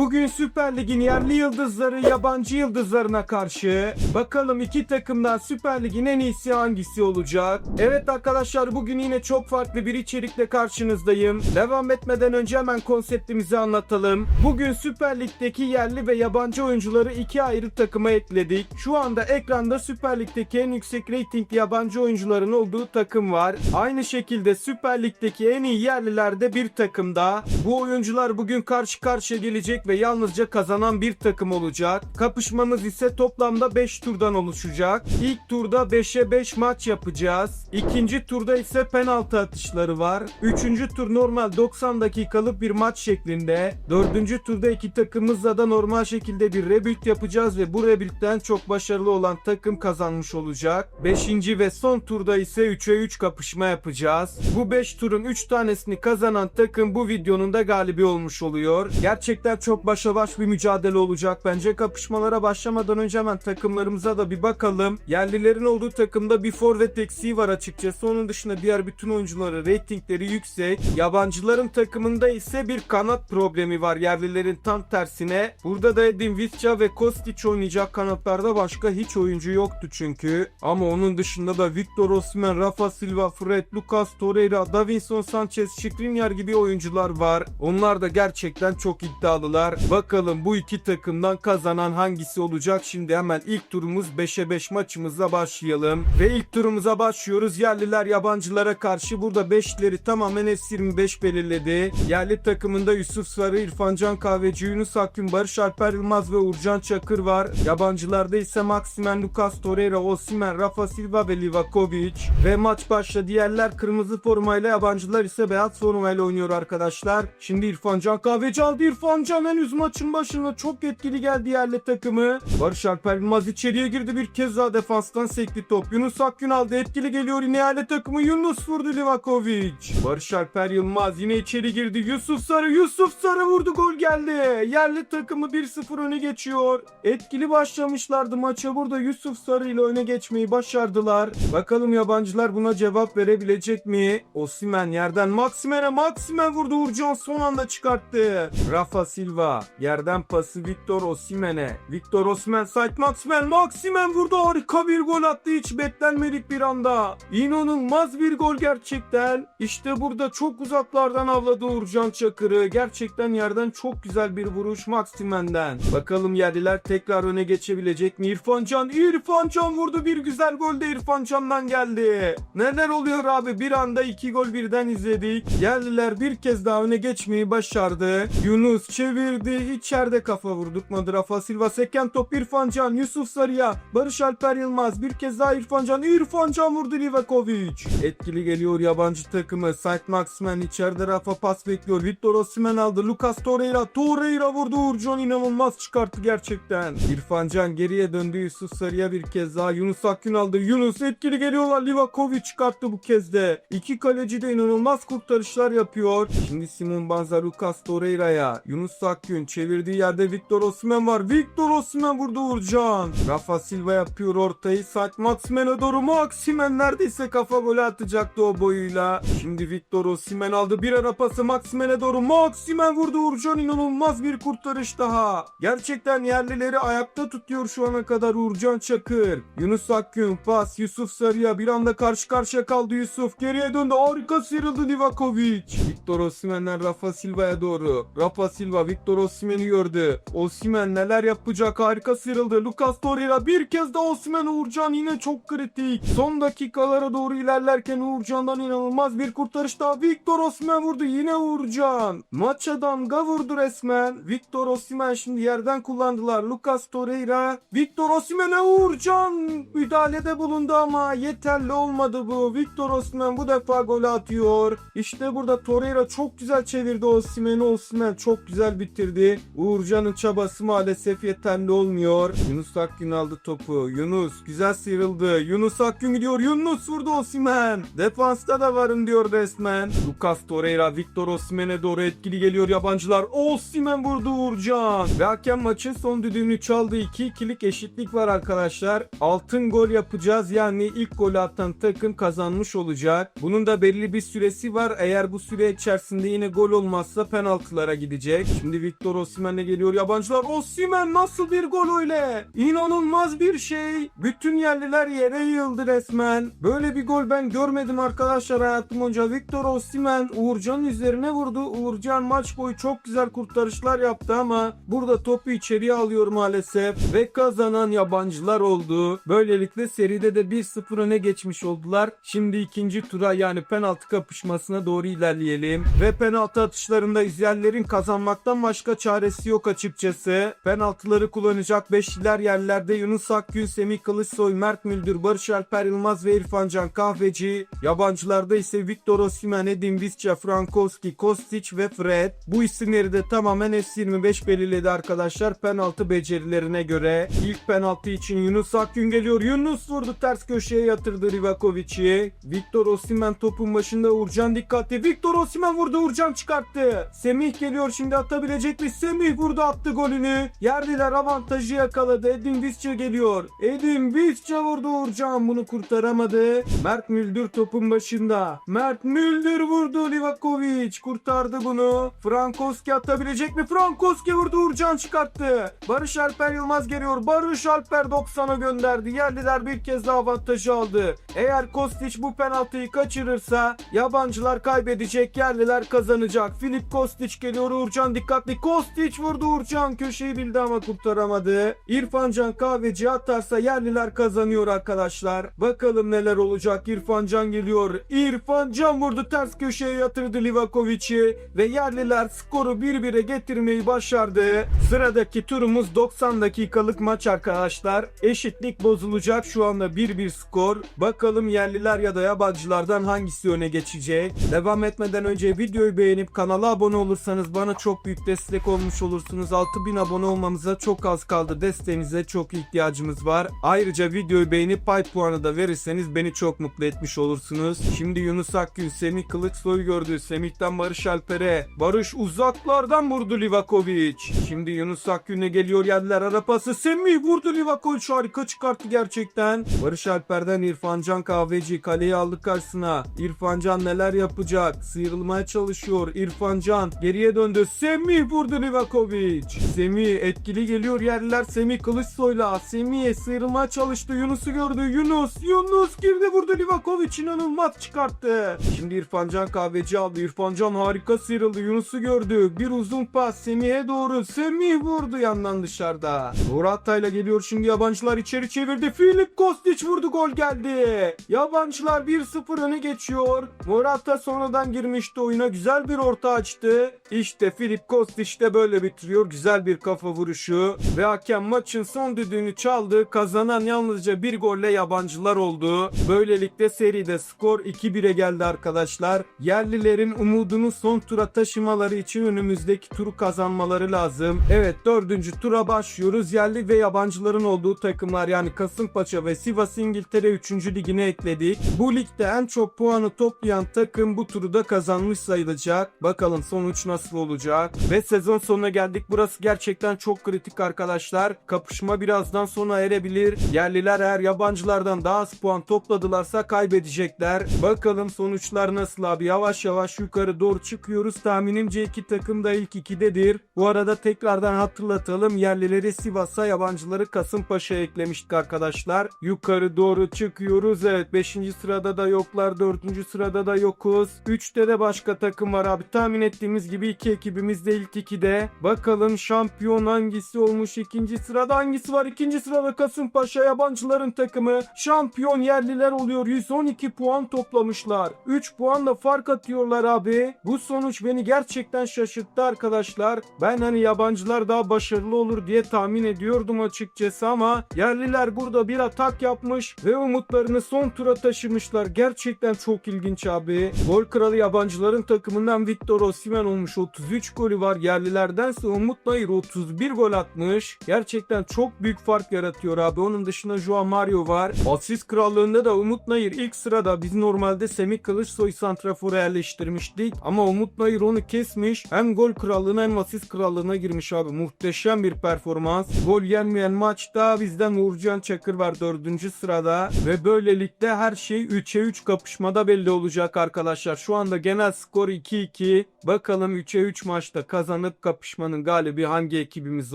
Bugün Süper Lig'in yerli yıldızları yabancı yıldızlarına karşı bakalım iki takımdan Süper Lig'in en iyisi hangisi olacak? Evet arkadaşlar bugün yine çok farklı bir içerikle karşınızdayım. Devam etmeden önce hemen konseptimizi anlatalım. Bugün Süper Lig'deki yerli ve yabancı oyuncuları iki ayrı takıma ekledik. Şu anda ekranda Süper Lig'deki en yüksek reytingli yabancı oyuncuların olduğu takım var. Aynı şekilde Süper Lig'deki en iyi yerliler de bir takımda. Bu oyuncular bugün karşı karşıya gelecek ve yalnızca kazanan bir takım olacak. Kapışmamız ise toplamda 5 turdan oluşacak. İlk turda 5'e 5 maç yapacağız. İkinci turda ise penaltı atışları var. Üçüncü tur normal 90 dakikalık bir maç şeklinde. Dördüncü turda iki takımızla da normal şekilde bir rebuild yapacağız ve bu rebuild'den çok başarılı olan takım kazanmış olacak. Beşinci ve son turda ise 3'e 3 kapışma yapacağız. Bu 5 turun 3 tanesini kazanan takım bu videonun da galibi olmuş oluyor. Gerçekten çok başa baş bir mücadele olacak bence. Kapışmalara başlamadan önce hemen takımlarımıza da bir bakalım. Yerlilerin olduğu takımda bir forvet eksiği var açıkçası. Onun dışında diğer bütün oyuncuları reytingleri yüksek. Yabancıların takımında ise bir kanat problemi var. Yerlilerin tam tersine. Burada da Edin Visca ve Kostic oynayacak kanatlarda başka hiç oyuncu yoktu çünkü. Ama onun dışında da Victor Osimhen, Rafa Silva, Fred, Lucas Torreira, Davinson Sanchez, Skriniar gibi oyuncular var. Onlar da gerçekten çok iddialılar. Bakalım bu iki takımdan kazanan hangisi olacak? Şimdi hemen ilk turumuz 5'e 5 maçımızla başlayalım. Ve ilk turumuza başlıyoruz. Yerliler yabancılara karşı burada 5'leri tamamen S25 belirledi. Yerli takımında Yusuf Sarı, İrfan Can Kahveci, Yunus Akgün, Barış Alper Yılmaz ve Uğurcan Çakır var. Yabancılarda ise Maximen, Lucas Torreira, Osimhen, Rafa Silva ve Livakovic. Ve maç başladı. Yerler kırmızı formayla yabancılar ise beyaz formayla oynuyor arkadaşlar. Şimdi İrfan Can Kahveci aldı. İrfan Can henüz maçın başında çok etkili geldi yerli takımı. Barış Alper Yılmaz içeriye girdi bir kez daha defanstan sekti top. Yunus Akgün aldı. Etkili geliyor yine yerli takımı. Yunus vurdu Livakovic. Barış Alper Yılmaz yine içeri girdi. Yusuf Sarı. Yusuf Sarı vurdu gol geldi. Yerli takımı 1-0 öne geçiyor. Etkili başlamışlardı maça. Burada Yusuf Sarı ile öne geçmeyi başardılar. Bakalım yabancılar buna cevap verebilecek mi? Osimen yerden Maximen'e Maximen vurdu. Uğurcan son anda çıkarttı. Rafa Silva yerden pası Victor Osimen'e. Victor Osimen side Maximen Maximen vurdu. Harika bir gol attı. Hiç beklenmedik bir anda. İnanılmaz bir gol gerçekten. İşte burada çok uzaklardan avladı Uğurcan Çakır'ı. Gerçekten yerden çok güzel bir vuruş Maximen'den. Bakalım yerliler tekrar öne geçebilecek mi? İrfan Can, İrfan Can vurdu. Bir güzel gol de İrfan Can'dan geldi. Neler oluyor abi? Bir anda iki gol birden izledik. Yerliler bir kez daha öne geçmeyi başardı. Yunus çevirdi. İçeride kafa vurdurtmadı. Rafa Silva seken top İrfan Can. Yusuf Sarıya. Barış Alper Yılmaz. Bir kez daha İrfan Can. İrfan Can vurdu Livakovic. Etkili geliyor yabancı takımı. Saint Maximen içeride Rafa pas bekliyor. Victor Osimhen aldı. Lucas Torreira. Torreira vurdu. Uğurcan inanılmaz çıkarttı gerçekten. İrfan Can geriye döndü. Yusuf Sarıya bir kez daha. Yunus Akgün aldı. Yunus etkili geliyorlar. Livakovic çıkarttı bu kez de. İki kaleci de inanılmaz kurtarışlar yapıyor. Şimdi Simon Banza Lucas Torreira'ya. Yunus Akgün çevirdiği yerde Victor Osimhen var. Victor Osimhen vurdu Uğurcan. Rafa Silva yapıyor ortayı. Saat Maximen'e doğru. Maximen neredeyse kafa golü atacaktı o boyuyla. Şimdi Victor Osimhen aldı. Bir ara pası Maximen'e doğru. Maximen vurdu Uğurcan. inanılmaz bir kurtarış daha. Gerçekten yerlileri ayakta tutuyor şu ana kadar Uğurcan Çakır. Yunus Akgün pas. Yusuf Sarıya bir anda karşı karşıya kaldı Yusuf. Geriye döndü. Harika sıyrıldı Livakovic. Victor Osimhen'den Rafa Silva'ya doğru. Rafa Silva Victor Osimhen'i gördü. Osimhen neler yapacak harika sıyrıldı. Lucas Torreira bir kez daha Osimhen Uğurcan yine çok kritik. Son dakikalara doğru ilerlerken Uğurcan'dan inanılmaz bir kurtarış daha. Victor Osimhen vurdu yine Uğurcan. Maça damga vurdu resmen. Victor Osimhen şimdi yerden kullandılar. Lucas Torreira. Victor Osimhen'e Uğurcan müdahalede bulundu ama yeterli olmadı bu. Victor Osimhen bu defa gol atıyor. İşte burada Torreira çok güzel çevirdi Osimhen'i. Osimhen çok güzel bitirdi. Uğurcan'ın çabası maalesef yeterli olmuyor. Yunus Akgün aldı topu. Yunus güzel sıyrıldı. Yunus Akgün gidiyor. Yunus vurdu Osimhen. Defansta da varım diyor resmen. Lucas Torreira Victor Osimhen'e doğru etkili geliyor yabancılar. Osimhen vurdu Uğurcan. Ve hakem maçın son düdüğünü çaldı. 2-2'lik eşitlik var arkadaşlar. Altın gol yapacağız. Yani ilk golü atan takım kazanmış olacak. Bunun da belli bir süresi var. Eğer bu süre içerisinde yine gol olmazsa penaltılara gidecek. Şimdi Victor Osimhen'le geliyor yabancılar. Osimhen nasıl bir gol öyle? İnanılmaz bir şey. Bütün yerliler yere yığıldı resmen. Böyle bir gol ben görmedim arkadaşlar hayatım boyunca. Victor Osimhen Uğurcan'ın üzerine vurdu. Uğurcan maç boyu çok güzel kurtarışlar yaptı ama burada topu içeriye alıyor maalesef. Ve kazanan yabancılar oldu. Böylelikle seride de 1-0 öne geçmiş oldular. Şimdi ikinci tura yani penaltı kapışmasına doğru ilerleyelim. Ve penaltı atışlarında izleyenlerin kazanmaktan başka çaresi yok açıkçası. Penaltıları kullanacak beşliler yerlerde Yunus Akgün, Semih Kılıçsoy, Mert Müldür, Barış Alper Yılmaz ve İrfan Can Kahveci. Yabancılarda ise Victor Osimhen, Edin Visca, Frankowski, Kostic ve Fred. Bu isimleri de tamamen S25 belirledi arkadaşlar penaltı becerilerine göre. İlk penaltı için Yunus Akgün geliyor. Yunus vurdu ters köşeye yatırdı Rivakovic'i. Victor Osimhen topun başında Uğurcan dikkatli. Victor Osimhen vurdu Uğurcan çıkarttı. Semih geliyor şimdi atabilecek mi? Semih vurdu attı golünü. Yerliler avantajı yakaladı. Edin Visca geliyor. Edin Visca vurdu Uğurcan bunu kurtaramadı. Mert Müldür topun başında. Mert Müldür vurdu Livakovic kurtardı bunu. Frankowski atabilecek mi? Frankowski vurdu Uğurcan çıkarttı. Barış Alper Yılmaz geliyor. Barış Alper 90'a gönderdi. Yerliler bir kez daha avantajı aldı. Eğer Kostic bu penaltıyı kaçırırsa yabancılar kaybedecek. Yerliler kazanacak. Filip Kostic geliyor. Uğurcan dikkatli. Kostic vurdu Uğurcan. Köşeyi bildi ama kurtaramadı. İrfan Can Kahveci atarsa yerliler kazanıyor arkadaşlar. Bakalım neler olacak. İrfan Can geliyor. İrfan Can vurdu. Ters köşeye yatırdı Livakovic'i. Ve yerliler skoru 1-1'e getirmeyi başardı. Sıradaki turumuz 90 dakikalık maç arkadaşlar. Eşitlik bozulacak. Şu anda 1-1 skor. Bakalım yerliler ya da yabancılardan hangisi öne geçecek. Devam etmeden önce videoyu beğenip kanala abone olursanız bana çok büyük destek olmuş olursunuz. 6000 abone olmamıza çok az kaldı. Desteğinize çok ihtiyacımız var. Ayrıca videoyu beğenip pay puanı da verirseniz beni çok mutlu etmiş olursunuz. Şimdi Yunus Akgün, Semih Kılıçsoy gördü. Semih'ten Barış Alper'e. Barış uzaklardan vurdu Livakovic. Şimdi Yunus Akgün'e geliyor yerler arapası. Semih vurdu Livakovic harika çıkarttı gerçekten. Barış Alper'den İrfan Can Kahveci kaleyi aldı karşısına. İrfan Can neler yapacak? Sıyrılmaya çalışıyor. İrfan Can geriye döndü. Semih vurdu Livakovic. Semih etkili geliyor yerler. Semih Kılıçsoy'la. Semih sıyrılmaya çalıştı. Yunus'u gördü. Yunus. Yunus girdi vurdu Livakovic inanılmaz çıkarttı. Şimdi İrfan Can Kahveci aldı. İrfan Can harika sıyrıldı. Yunus'u gördü. Bir uzun pas Semih'e doğru. Semih vurdu yandan dışarıda. Morata ile geliyor şimdi yabancılar içeri çevirdi. Filip Kostic vurdu gol geldi. Yabancılar 1-0 öne geçiyor. Morata sonradan girmişti oyuna. Güzel bir orta açtı. İşte Filip Kostic de böyle bitiriyor. Güzel bir kafa vuruşu. Ve hakem maçın son düdüğünü çaldı. Kazanan yalnızca bir golle yabancılar oldu. Böylelikle seride skor 2-1'e geldi arkadaşlar. Yerlilerin umudunu son tura taşımaları için önümüzdeki turu kazanmaları lazım. Evet dördüncü tura başlıyoruz. Yerli ve yabancıların olduğu takımlar yani Kasımpaşa ve Sivas İngiltere 3. ligine ekledik. Bu ligde en çok puanı toplayan takım bu turu da kazanmış sayılacak. Bakalım sonuç nasıl olacak. Ve sezon sonuna geldik. Burası gerçekten çok kritik arkadaşlar. Kapışma birazdan sona erebilir. Yerliler eğer yabancılardan daha az puan topladılarsa kaybedecekler. Bakalım sonuçlar nasıl abi. Yavaş yavaş yukarı doğru çıkıyoruz. Tahminimce iki takım da ilk ikidedir. Bu arada tekrardan hatırlatalım. Yerlileri Sivas'a yabancıları Kasımpaşa'ya eklemiştik arkadaşlar. Yukarı doğru çıkıyoruz. Evet 5. sırada da yoklar. 4. sırada da yokuz. 3'te de başka takım var abi. Tahmin ettiğimiz gibi iki ekibimiz de ilk ikide. Bakalım şampiyon hangisi olmuş? ikinci sırada hangisi var? İkinci sırada Kasımpaşa yabancıların takımı. Şampiyon yerliler oluyor. 112 puan toplamışlar. 3 puanla fark atıyorlar abi. Bu sonuç beni gerçekten şaşırttı arkadaşlar. Ben hani yabancılar daha başarılı olur diye tahmin ediyordum açıkçası ama yerliler burada bir atak yapmış ve umutlarını son tura taşımışlar. Gerçekten çok ilginç abi. Gol kralı yabancıların takımından Victor Osimhen olmuş. 33 golü var. Yerlilerdense Umut Nayır 31 gol atmış. Gerçekten çok büyük fark yaratıyor abi. Onun dışında Joao Mario var. Asist krallığında da Umut Nayır ilk sırada. Biz normalde Semih Kılıçsoy santrafora yerleştirmiştik. Ama Umut Nayır onu kesmiş. Hem gol krallığına hem asist krallığına girmiş abi. Muhteşem bir performans. Gol yenmeyen maçta bizden Uğurcan Çakır var 4. sırada. Ve böylelikle her şey 3'e 3 kapışmada belli olacak arkadaşlar. Şu anda genel skor 2-2. Bakalım 3'e 3 maçta kazan kazanıp kapışmanın galibi hangi ekibimiz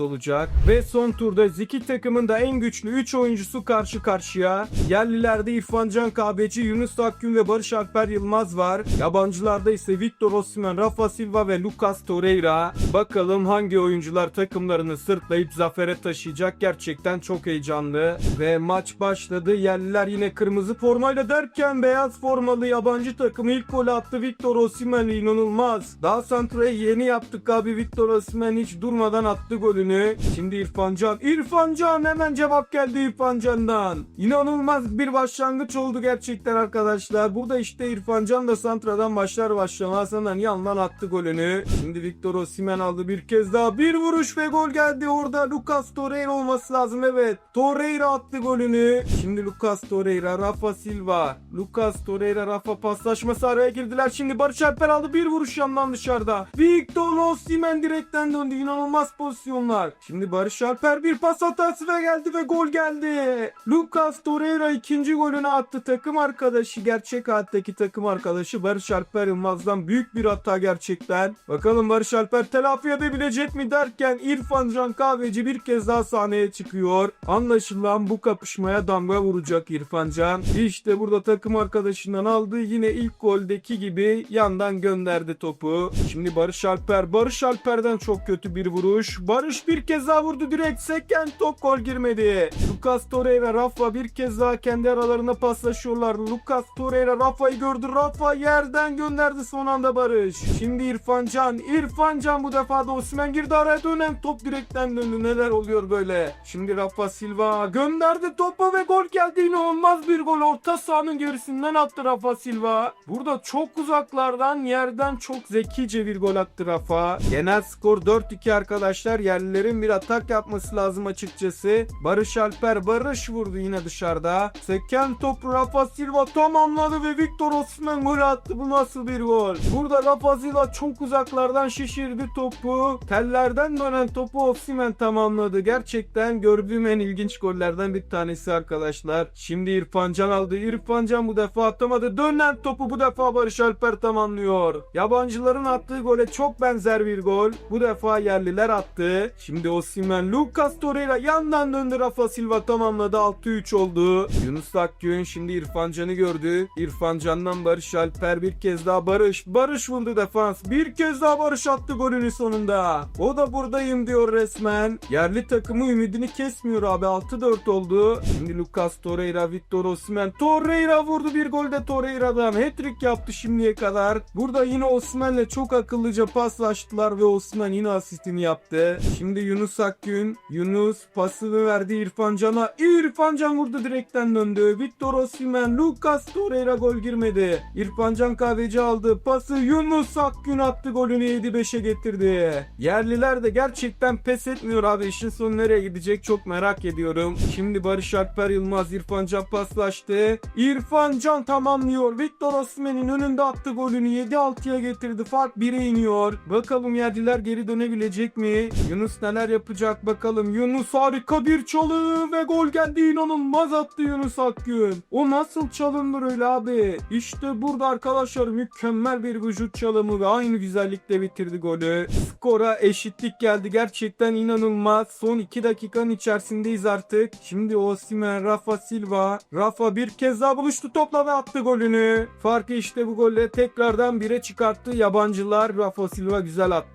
olacak? Ve son turda iki takımın da en güçlü 3 oyuncusu karşı karşıya. Yerlilerde İrfan Can Kahveci, Yunus Akgün ve Barış Alper Yılmaz var. Yabancılarda ise Victor Osimhen, Rafa Silva ve Lucas Torreira. Bakalım hangi oyuncular takımlarını sırtlayıp zafere taşıyacak. Gerçekten çok heyecanlı. Ve maç başladı. Yerliler yine kırmızı formayla derken beyaz formalı yabancı takım ilk golü attı Victor Osimhen inanılmaz. Daha santrayı yeni yaptık abi Victor Osimhen hiç durmadan attı golünü. Şimdi İrfan Can. İrfan Can hemen cevap geldi İrfan Can'dan. İnanılmaz bir başlangıç oldu gerçekten arkadaşlar. Burada işte İrfan Can da santradan başlar başlamaz hemen yandan attı golünü. Şimdi Victor Osimhen aldı bir kez daha. Bir vuruş ve gol geldi orada. Lucas Torreira olması lazım evet. Torreira attı golünü. Şimdi Lucas Torreira, Rafa Silva. Lucas Torreira, Rafa paslaşması araya girdiler. Şimdi Barış Alper aldı bir vuruş yandan dışarıda. Victor Osimhen direkten döndü. İnanılmaz pozisyonlar. Şimdi Barış Alper bir pas hatası ve geldi ve gol geldi. Lucas Torreira ikinci golünü attı. Takım arkadaşı, gerçek hayattaki takım arkadaşı Barış Alper Yılmaz'dan büyük bir hata gerçekten. Bakalım Barış Alper telafi edebilecek mi derken İrfan Can Kahveci bir kez daha sahneye çıkıyor. Anlaşılan bu kapışmaya damga vuracak İrfan Can. İşte burada takım arkadaşından aldığı yine ilk goldeki gibi yandan gönderdi topu. Şimdi Barış Alper. Barış Alper'den çok kötü bir vuruş. Barış bir kez daha vurdu direkt. Seken top gol girmedi. Lucas Torreira Rafa bir kez daha kendi aralarına paslaşıyorlar. Lucas Torreira Rafa'yı gördü. Rafa yerden gönderdi son anda Barış. Şimdi İrfan Can. İrfan Can bu defa da Osman girdi araya dönen top direkten döndü. Neler oluyor böyle? Şimdi Rafa Silva gönderdi topu ve gol geldi. İnanılmaz bir gol. Orta sahanın gerisinden attı Rafa Silva. Burada çok uzaklardan yerden çok zekice bir gol attı Rafa. Genel skor 4-2 arkadaşlar. Yerlilerin bir atak yapması lazım açıkçası. Barış Alper Barış vurdu yine dışarıda. Seken topu Rafa Silva tamamladı ve Victor Osimhen gol attı. Bu nasıl bir gol? Burada Rafa Silva çok uzaklardan şişirdi topu. Tellerden dönen topu Osimhen tamamladı. Gerçekten gördüğüm en ilginç gollerden bir tanesi arkadaşlar. Şimdi İrfan Can aldı. İrfan Can bu defa atamadı. Dönen topu bu defa Barış Alper tamamlıyor. Yabancıların attığı gole çok benzer bir gol. Bu defa yerliler attı. Şimdi Osimhen, Lucas Torreira yandan döndü. Rafa Silva tamamladı. 6-3 oldu. Yunus Akgün şimdi İrfan Can'ı gördü. İrfan Can'dan Barış Alper bir kez daha Barış. Barış vurdu defans. Bir kez daha Barış attı golünü sonunda. O da buradayım diyor resmen. Yerli takımı ümidini kesmiyor abi. 6-4 oldu. Şimdi Lucas Torreira, Victor Osimhen. Torreira vurdu bir gol de Torreira'dan. Hat-trick yaptı şimdiye kadar. Burada yine Osimhen'le çok akıllıca paslaştılar ve Osimhen yine asistini yaptı. Şimdi Yunus Akgün. Yunus pasını verdi İrfan Can'a. İrfan Can vurdu direkten döndü. Victor Osimhen, Lucas Torreira gol girmedi. İrfan Can kahveci aldı. Pası Yunus Akgün attı golünü 7-5'e getirdi. Yerliler de gerçekten pes etmiyor abi. İşin sonu nereye gidecek çok merak ediyorum. Şimdi Barış Alper Yılmaz İrfan Can paslaştı. İrfan Can tamamlıyor. Victor Osimhen'in önünde attı golünü 7-6'ya getirdi. Fark 1'e iniyor. Bakalım yerliler geri dönebilecek mi? Yunus neler yapacak bakalım. Yunus harika bir çalım ve gol geldi. İnanılmaz attı Yunus Akgün. O nasıl çalınır öyle abi? İşte burada arkadaşlar mükemmel bir vücut çalımı ve aynı güzellikle bitirdi golü. Skora eşitlik geldi. Gerçekten inanılmaz. Son 2 dakikanın içerisindeyiz artık. Şimdi Osimhen, Rafa Silva. Rafa bir kez daha buluştu topla ve attı golünü. Farkı işte bu golle tekrardan bire çıkarttı yabancılar. Rafa Silva güzel attı.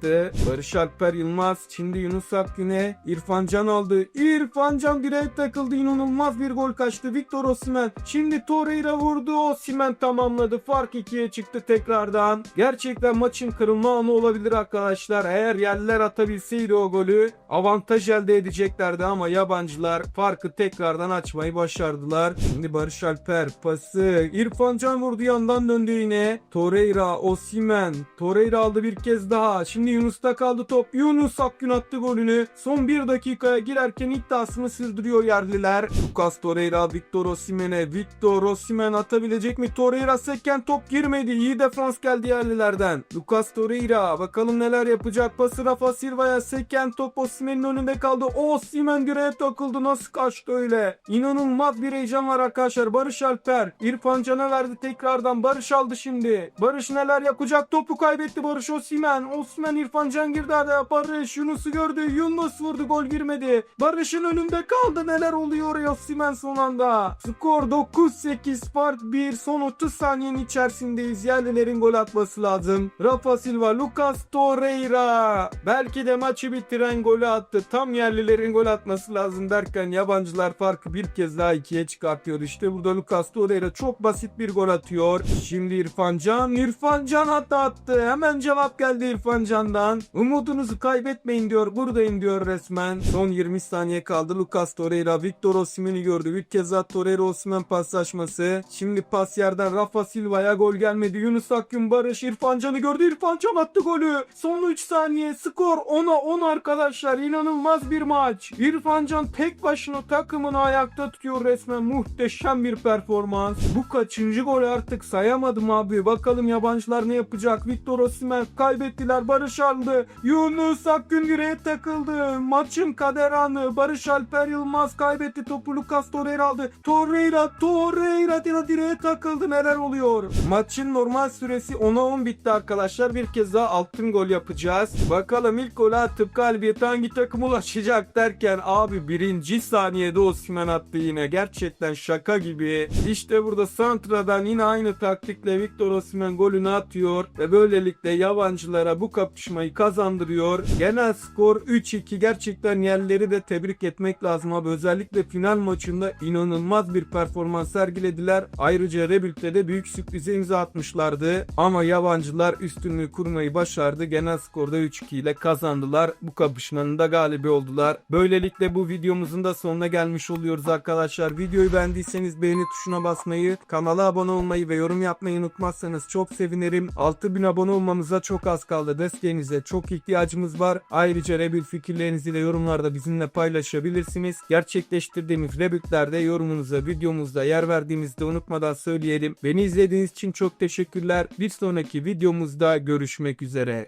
Barış Alper Yılmaz. Şimdi Yunus Akgün'e İrfan Can aldı. İrfan Can direğe takıldı. İnanılmaz bir gol kaçtı. Victor Osimhen. Şimdi Torreira vurdu. Osimhen tamamladı. Fark 2'ye çıktı tekrardan. Gerçekten maçın kırılma anı olabilir arkadaşlar. Eğer yerliler atabilseydi o golü avantaj elde edeceklerdi ama yabancılar farkı tekrardan açmayı başardılar. Şimdi Barış Alper pası. İrfan Can vurdu yandan döndü yine. Torreira, Osimhen. Torreira aldı bir kez daha. Şimdi Yunus'ta kaldı top. Yunus Akgün attı golünü. Son bir dakikaya girerken iddiasını sürdürüyor yerliler. Lucas Torreira, Victor Osimhen'e. Victor Osimhen atabilecek mi? Torreira seken top girmedi. İyi defans geldi yerlilerden. Lucas Torreira bakalım neler yapacak. Pası Rafa Silva'ya seken top Osimhen'in önünde kaldı. Osimhen direğe takıldı. Nasıl kaçtı öyle? İnanılmaz bir heyecan var arkadaşlar. Barış Alper. İrfan Can'a verdi tekrardan. Barış aldı şimdi. Barış neler yapacak? Topu kaybetti Barış Osimhen. Osimhen Hemen İrfan Can girdi araya. Barış Yunus'u gördü. Yunus vurdu gol girmedi. Barış'ın önünde kaldı. Neler oluyor ya Simen son anda. Skor 9-8 fark 1. Son 30 saniyenin içerisindeyiz. Yerlilerin gol atması lazım. Rafa Silva, Lucas Torreira. Belki de maçı bitiren golü attı. Tam yerlilerin gol atması lazım derken yabancılar farkı bir kez daha ikiye çıkartıyor. İşte burada Lucas Torreira çok basit bir gol atıyor. Şimdi İrfan Can. İrfan Can hatta attı. Hemen cevap geldi İrfan Can'dan. Umudunuzu kaybetmeyin diyor. Buradayım diyor resmen. Son 20 saniye kaldı. Lucas Torreira Victor Osimhen'i gördü. Bir kez daha Torreira Osimhen paslaşması. Şimdi pas yerden Rafa Silva'ya gol gelmedi. Yunus Akgün Barış İrfan Can'ı gördü. İrfan Can attı golü. Son 3 saniye skor 10'a 10 arkadaşlar. İnanılmaz bir maç. İrfan Can tek başına takımını ayakta tutuyor resmen. Muhteşem bir performans. Bu kaçıncı gol artık sayamadım abi. Bakalım yabancılar ne yapacak? Victor Osimhen kaybettiler. Barış aldı. Yunus Akgün direğe takıldı. Maçın kader anı. Barış Alper Yılmaz kaybetti. Topu Lucas Torreira aldı. Torreira, Torreira dire- direğe takıldı. Neler oluyor? Maçın normal süresi 10'a 10 bitti arkadaşlar. Bir kez daha altın gol yapacağız. Bakalım ilk golü atıp galibiyete hangi takım ulaşacak derken abi birinci saniyede Osimhen attı yine. Gerçekten şaka gibi. İşte burada Santra'dan yine aynı taktikle Victor Osimhen golünü atıyor ve böylelikle yabancılara bu kapışmayı kazandırıyor. Genel skor 3-2. Gerçekten yerleri de tebrik etmek lazım abi. Özellikle final maçında inanılmaz bir performans sergilediler. Ayrıca Rebült'te de büyük sürprize imza atmışlardı. Ama yabancılar üstünlüğü kurmayı başardı. Genel skorda 3-2 ile kazandılar. Bu kapışmanın da galibi oldular. Böylelikle bu videomuzun da sonuna gelmiş oluyoruz arkadaşlar. Videoyu beğendiyseniz beğeni tuşuna basmayı, kanala abone olmayı ve yorum yapmayı unutmazsanız çok sevinirim. 6000 abone olmamıza çok az kaldı. Desteğinize çok ihtiyacımız var. Ayrıca Rebül fikirlerinizi de yorumlarda bizimle paylaşabilirsiniz. Gerçekleştirdiğimiz Rebüllerde yorumunuza, videomuzda yer verdiğimizde unutmadan söyleyelim. Beni izlediğiniz için çok teşekkürler. Bir sonraki videomuzda görüşmek üzere.